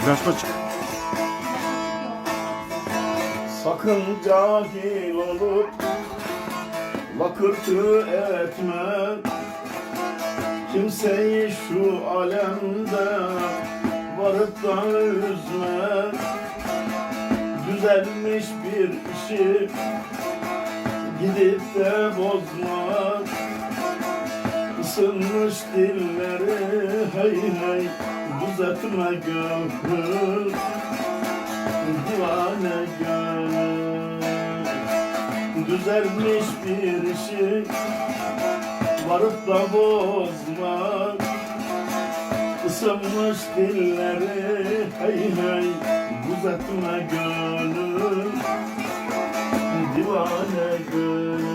Mikrofon çık. Sakın cahil olup Lakırtı etme. Kimseyi şu alemde Varıp da üzme. Düzelmiş bir işi Gidip de bozma. Isınmış dilleri hey hey Düzeltme gönül divane gönül Düzelmiş bir işi varıp da bozma. Isınmış dilleri hey hey Düzeltme gönül divane gönül